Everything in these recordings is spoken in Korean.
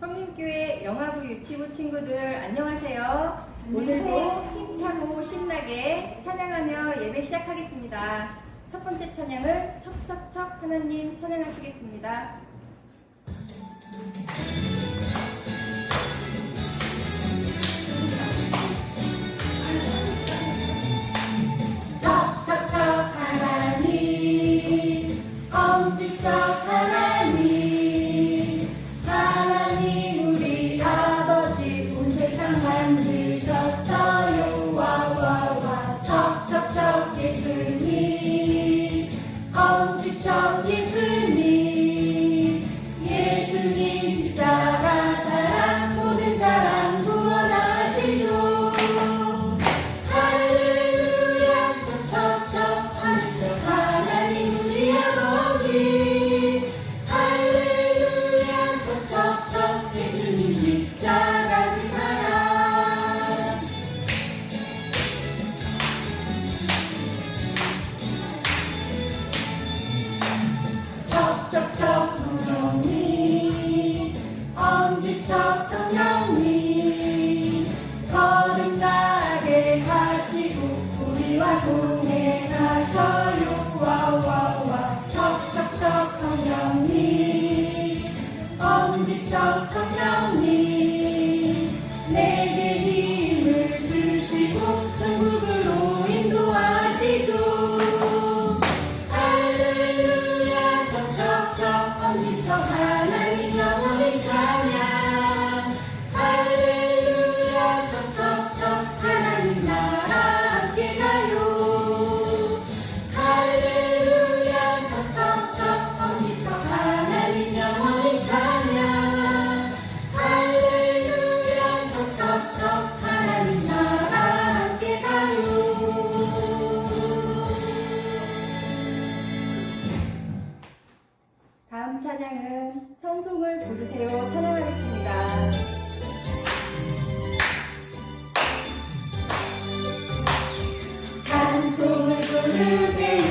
성림교회 영화부 유치부 친구들 안녕하세요. 오늘도 힘차고 신나게 찬양하며 예배 시작하겠습니다. 첫 번째 찬양을 척척척 하나님 찬양하시겠습니다. 찬양은 찬송을 부르세요 찬양하겠습니다. 찬송을 부르세요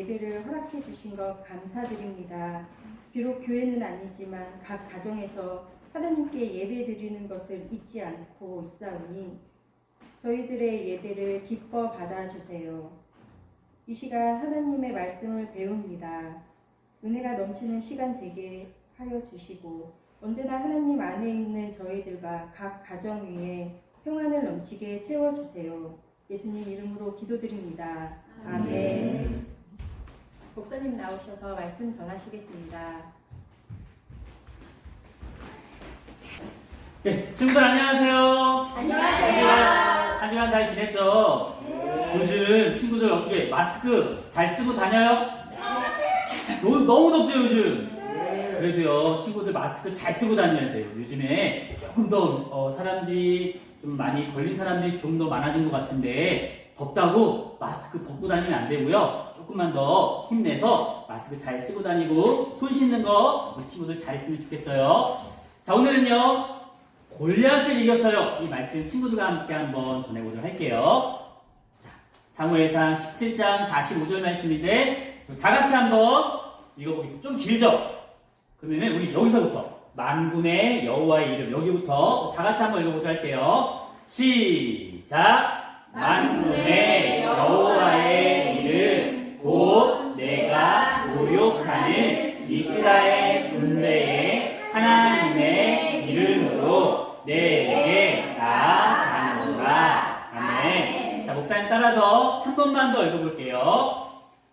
예배를 허락해 주신 것 감사드립니다. 비록 교회는 아니지만 각 가정에서 하나님께 예배 드리는 것을 잊지 않고 있사오니 저희들의 예배를 기뻐 받아주세요. 이 시간 하나님의 말씀을 배웁니다. 은혜가 넘치는 시간 되게 하여 주시고 언제나 하나님 안에 있는 저희들과 각 가정 위에 평안을 넘치게 채워주세요. 예수님 이름으로 기도드립니다. 아멘. 목사님 나오셔서 말씀 전하시겠습니다. 네, 친구들 안녕하세요. 안녕하세요. 한 시간 잘 지냈죠? 요즘 친구들 어떻게 마스크 잘 쓰고 다녀요? 너무, 너무 덥죠 요즘? 그래도요 친구들 마스크 잘 쓰고 다녀야 돼요. 요즘에 조금 더 어, 사람들이 좀 많이 걸린 사람들이 좀 더 많아진 것 같은데 덥다고 마스크 벗고 다니면 안 되고요. 조금만 더 힘내서 마스크 잘 쓰고 다니고 손 씻는 거 우리 친구들 잘 했으면 좋겠어요. 자 오늘은요 골리앗을 이겼어요. 이 말씀 친구들과 함께 한번 전해보도록 할게요. 자, 사무엘상 17장 45절 말씀인데 다 같이 한번 읽어보겠습니다. 좀 길죠? 그러면은 우리 여기서부터 만군의 여호와의 이름 여기부터 다 같이 한번 읽어보도록 할게요. 시작. 만군의 여호와의 이름 곧 내가 모욕하는 이스라엘 군대의 하나님의 이름으로 내게 나아가노라. 아멘. 자, 목사님 따라서 한 번만 더 읽어볼게요.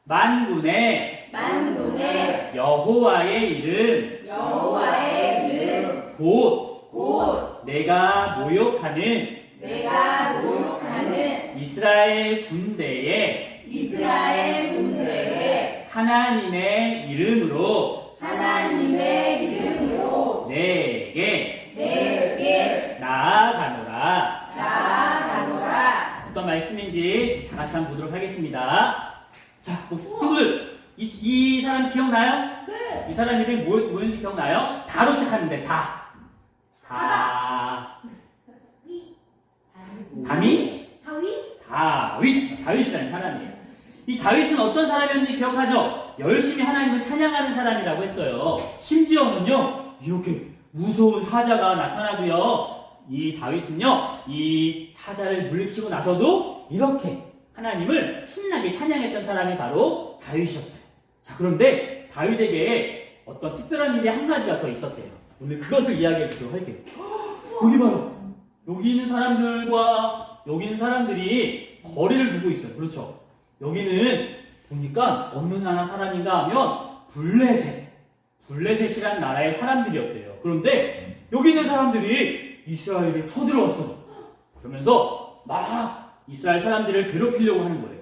만군의 만군의 여호와의 이름 여호와의 이름 곧 곧 내가 모욕하는 내가 모욕하는 이스라엘 군대의 이스라엘 군대의 하나님의 이름으로 하나님의 이름으로 내게 내게 나아가노라. 나아가노라. 어떤 말씀인지 다 같이 한번 보도록 하겠습니다. 자, 목- 친구들, 이, 이 사람 기억나요? 네. 이 사람 이름이 뭐, 뭐였는지 기억나요? 다로 시작하는데, 다. 다. 담이? 다윗 다윗. 다윗이라는 사람이에요. 이 다윗은 어떤 사람이었는지 기억하죠? 열심히 하나님을 찬양하는 사람이라고 했어요. 심지어는요, 이렇게 무서운 사자가 나타나도요, 이 다윗은요, 이 사자를 물리치고 나서도 이렇게 하나님을 신나게 찬양했던 사람이 바로 다윗이었어요. 자, 그런데 다윗에게 어떤 특별한 일이 한 가지가 더 있었대요. 오늘 그것을 이야기해 주도록 할게요. 여기 봐요. 여기 있는 사람들과 여기 있는 사람들이 거리를 두고 있어요. 그렇죠? 여기는 보니까 어느 나라 사람인가 하면 블레셋, 블레셋이란 나라의 사람들이었대요. 그런데 여기 있는 사람들이 이스라엘을 쳐들어왔어요. 그러면서 막 이스라엘 사람들을 괴롭히려고 하는 거예요.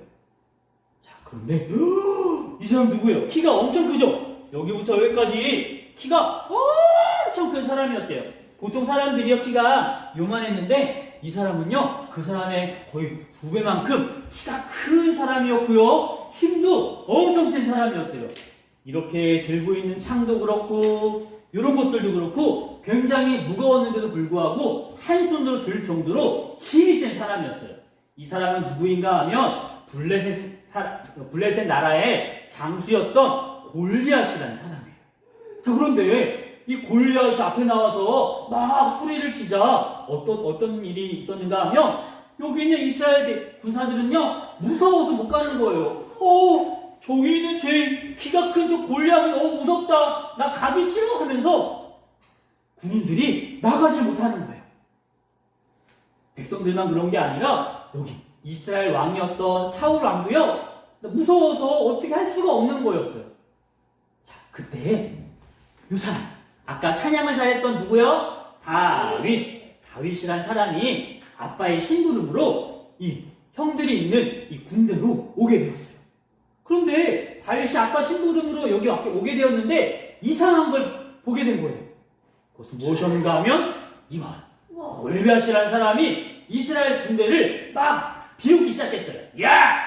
자, 그런데 이 사람 누구예요? 키가 엄청 크죠? 여기부터 여기까지 키가 엄청 큰 사람이었대요. 보통 사람들이요 키가 요만했는데 이 사람은요 그 사람의 거의 두 배만큼 키가 큰 사람이었고요 힘도 엄청 센 사람이었대요. 이렇게 들고 있는 창도 그렇고 이런 것들도 그렇고 굉장히 무거웠는데도 불구하고 한 손으로 들 정도로 힘이 센 사람이었어요. 이 사람은 누구인가 하면 블레셋, 사- 블레셋 나라의 장수였던 골리앗이라는 사람이에요. 자 그런데 이 골리앗이 앞에 나와서 막 소리를 치자 어떤 어떤 일이 있었는가 하면 여기 있는 이스라엘 군사들은요 무서워서 못 가는 거예요. 어 저기 있는 제 키가 큰 저 골리앗이 너무 무섭다 나 가기 싫어 하면서 군인들이 나가질 못하는 거예요. 백성들만 그런 게 아니라 여기 이스라엘 왕이었던 사울 왕도요 무서워서 어떻게 할 수가 없는 거였어요. 자 그때 요 사람 아까 찬양을 잘했던 누구요? 다윗 다윗이란 사람이 아빠의 심부름으로 이 형들이 있는 이 군대로 오게 되었어요. 그런데 다윗이 아빠 심부름으로 여기 와- 오게 되었는데 이상한 걸 보게 된 거예요. 그것은 무엇이었는가 하면 이만 골리앗이라는 사람이 이스라엘 군대를 막 비웃기 시작했어요. 야,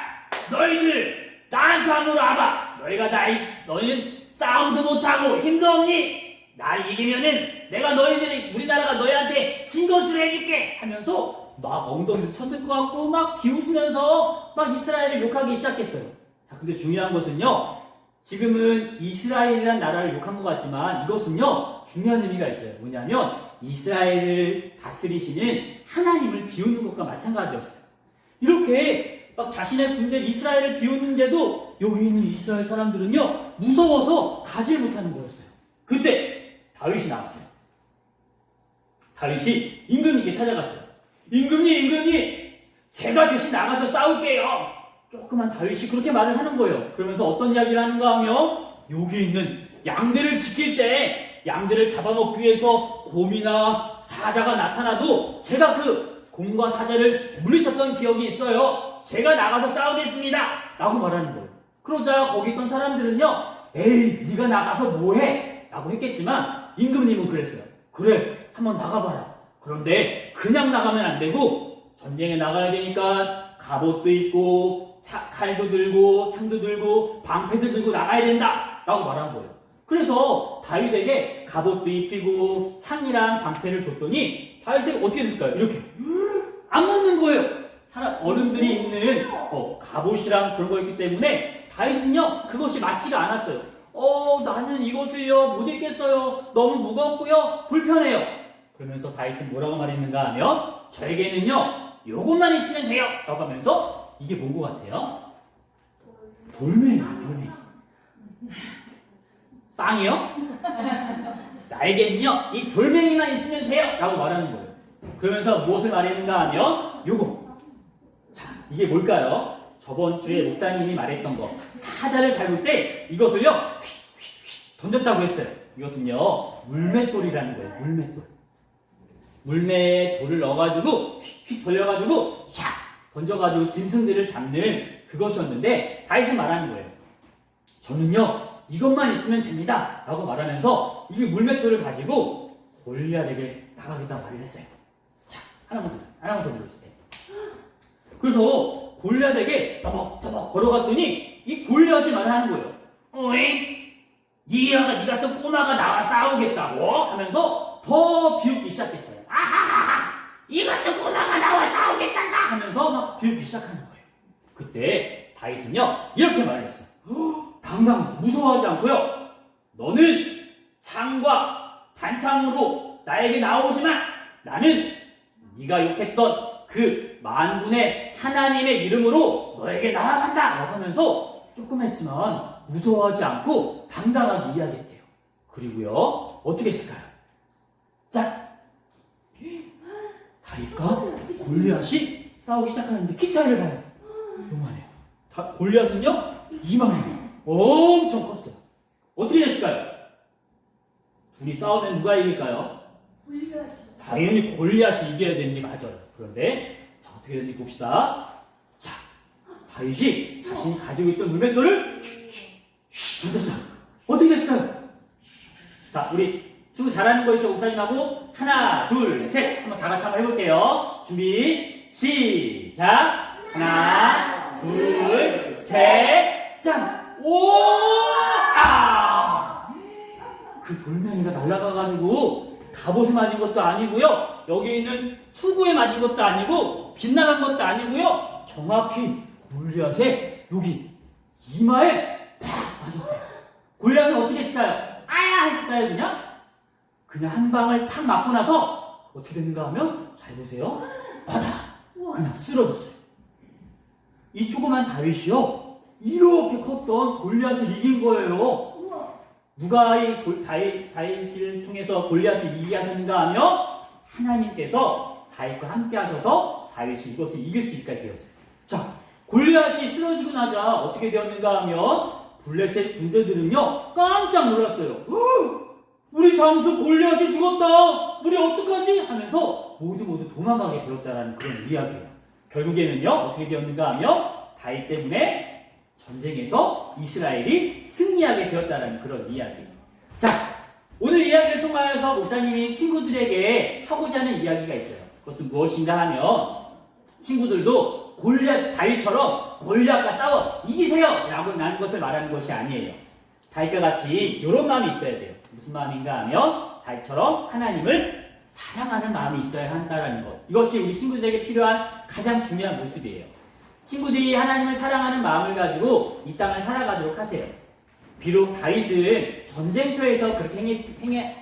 너희들 나한테 한번 와봐. 너희가 나이 너희는 싸움도 못하고 힘도 없니? 날 이기면은 내가 너희들이 우리나라가 너희한테 진 것으로 해줄게 하면서 막 엉덩이를 쳤을 것 같고 막 비웃으면서 막 이스라엘을 욕하기 시작했어요. 자, 근데 중요한 것은요. 지금은 이스라엘이라는 나라를 욕한 것 같지만 이것은요. 중요한 의미가 있어요. 뭐냐면 이스라엘을 다스리시는 하나님을 비웃는 것과 마찬가지였어요. 이렇게 막 자신의 군대 이스라엘을 비웃는데도 여기 있는 이스라엘 사람들은요. 무서워서 가지 못하는 거였어요. 그때 다윗이 나왔어요. 다윗이 임금님께 찾아갔어요. 임금님, 임금님, 제가 대신 나가서 싸울게요. 조그만 다윗이 그렇게 말을 하는 거예요. 그러면서 어떤 이야기를 하는가 하면 여기 있는 양들을 지킬 때 양들을 잡아먹기 위해서 곰이나 사자가 나타나도 제가 그 곰과 사자를 물리쳤던 기억이 있어요. 제가 나가서 싸우겠습니다. 라고 말하는 거예요. 그러자 거기 있던 사람들은요. 에이, 네가 나가서 뭐해? 라고 했겠지만 임금님은 그랬어요. 그래, 한번 나가봐라. 그런데 그냥 나가면 안 되고 전쟁에 나가야 되니까 갑옷도 입고 차- 칼도 들고 창도 들고 방패도 들고 나가야 된다. 라고 말한 거예요. 그래서 다윗에게 갑옷도 입히고 창이랑 방패를 줬더니 다윗이 어떻게 됐을까요? 이렇게 안 먹는 거예요. 사람 어른들이 입는 어, 갑옷이랑 그런 거였기 때문에 다윗은요 그것이 맞지가 않았어요. 어 나는 이것을요 못 입겠어요. 너무 무겁고요 불편해요. 그러면서 다윗은 뭐라고 말했는가 하면 저에게는요 요것만 있으면 돼요. 라고 하면서 이게 뭔 것 같아요? 돌멩이 돌멩이. 빵이요? 나에게는요 이 돌멩이만 있으면 돼요. 라고 말하는 거예요. 그러면서 무엇을 말했는가 하면 요거. 자, 이게 뭘까요? 저번 주에 목사님이 말했던 거. 사자를 잡을 때 이것을요, 휙 휙 휙 던졌다고 했어요. 이것은요, 물맷돌이라는 거예요. 물맷돌. 물매에 돌을 넣어가지고 휙휙 돌려가지고 샥 던져가지고 짐승들을 잡는 그것이었는데 다윗은 말하는 거예요. 저는요 이것만 있으면 됩니다. 라고 말하면서 이 물맷돌을 가지고 골리앗에게 나가겠다고 말을 했어요. 자 하나만 더 하나만 더 들어주세요. 그래서 골리앗에게 떠벅떠벅 걸어갔더니 이 골리앗이 말하는 거예요. 어이? 니가 니 같은 꼬마가 나와 싸우겠다고 하면서 더 비웃기 시작했어요. 아하하하! 이 같은 꼬마가 나와 싸우겠단다! 하면서 막 비웃기 시작하는 거예요. 그때 다윗은요 이렇게 말했어요. "헉, 당당 무서워하지 않고요. 너는 창과 단창으로 나에게 나오지만 나는 네가 욕했던 그 만군의 하나님의 이름으로 너에게 나아간다! 라고 하면서 조그맣지만 무서워하지 않고 당당하게 이야기했대요. 그리고요, 어떻게 했을까요? 자, 다윗과 골리앗이 싸우기 시작하는데 키 차이를 봐요. 요만해요. 다- 골리앗은요, 이만해요. 엄청 컸어요. 어떻게 됐을까요? 둘이 싸우면 누가 이길까요? 당연히 골리앗이 이겨야 되는 게 맞아요. 그런데 됐는지 봅시다. 자 다윗이 자신이 가지고 있던 물맷돌을 던졌어요. 어떻게 됐을까요? 자 우리 친구 잘하는 거 있죠? 목사님하고 하나 둘 셋 한번 다 같이 한번 해볼게요. 준비 시작 하나 둘 셋 짠 오 아 그 돌멩이가 날아가가지고 갑옷에 맞은 것도 아니고요. 여기 있는 투구에 맞은 것도 아니고 빗나간 것도 아니고요. 정확히 골리앗의 여기 이마에 팍 맞았대요. 골리앗은 어떻게 했을까요? 아야 했을까요 그냥? 그냥 한 방을 탁 맞고 나서 어떻게 됐는가 하면 잘 보세요. 바다 그냥 쓰러졌어요. 이 조그만 다윗이요. 이렇게 컸던 골리앗을 이긴 거예요. 누가 이 골- 다윗, 다윗을 통해서 골리앗을 이기게 하셨는가 하면 하나님께서 다윗과 함께 하셔서 다윗이 이것을 이길 수 있게 되었어요. 자, 골리앗이 쓰러지고 나자 어떻게 되었는가 하면 블레셋 군대들은요 깜짝 놀랐어요. "헉! 우리 장수 골리앗이 죽었다. 우리 어떡하지? 하면서 모두 모두 도망가게 되었다라는 그런 이야기예요. 결국에는요 어떻게 되었는가 하면 다윗 때문에 전쟁에서 이스라엘이 승리하게 되었다는 그런 이야기. 자, 오늘 이야기를 통하여서 목사님이 친구들에게 하고자 하는 이야기가 있어요. 그것은 무엇인가 하면 친구들도 골리앗 다윗처럼 골리앗과 싸워 이기세요 라고 나는 것을 말하는 것이 아니에요. 다윗과 같이 이런 마음이 있어야 돼요. 무슨 마음인가 하면 다윗처럼 하나님을 사랑하는 마음이 있어야 한다는 것. 이것이 우리 친구들에게 필요한 가장 중요한 모습이에요. 친구들이 하나님을 사랑하는 마음을 가지고 이 땅을 살아가도록 하세요. 비록 다윗은 전쟁터에서 그렇게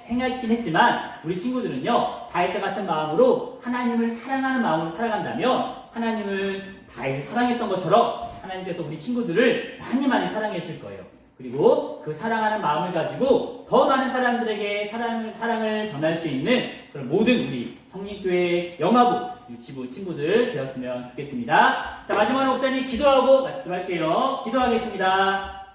행했긴 했지만 우리 친구들은요 다윗과 같은 마음으로 하나님을 사랑하는 마음으로 살아간다면 하나님은 다윗을 사랑했던 것처럼 하나님께서 우리 친구들을 많이 많이 사랑해 주실 거예요. 그리고 그 사랑하는 마음을 가지고 더 많은 사람들에게 사랑을, 사랑을 전할 수 있는 그런 모든 우리 성립교회 영화부 유치부 친구들 되었으면 좋겠습니다. 자 마지막으로 목사님 기도하고 마치도록 할게요. 기도하겠습니다.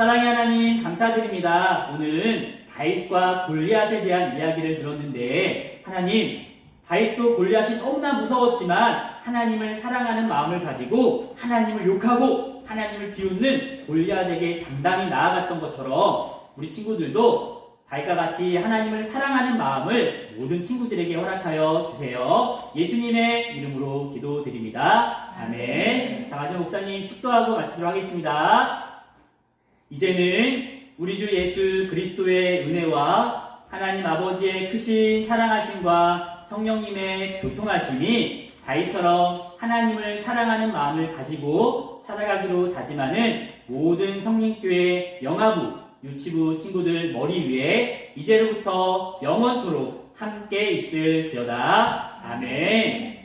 사랑의 하나님 감사드립니다. 오늘은 다윗과 골리앗에 대한 이야기를 들었는데 하나님 다윗도 골리앗이 너무나 무서웠지만 하나님을 사랑하는 마음을 가지고 하나님을 욕하고 하나님을 비웃는 골리앗에게 당당히 나아갔던 것처럼 우리 친구들도 다윗과 같이 하나님을 사랑하는 마음을 모든 친구들에게 허락하여 주세요. 예수님의 이름으로 기도드립니다. 아멘. 자 마지막 목사님 축도하고 마치도록 하겠습니다. 이제는 우리 주 예수 그리스도의 은혜와 하나님 아버지의 크신 사랑하심과 성령님의 교통하심이 다윗처럼 하나님을 사랑하는 마음을 가지고 살아가기로 다짐하는 모든 성립교회 영화부, 유치부 친구들 머리 위에 이제로부터 영원토록 함께 있을지어다. 아멘.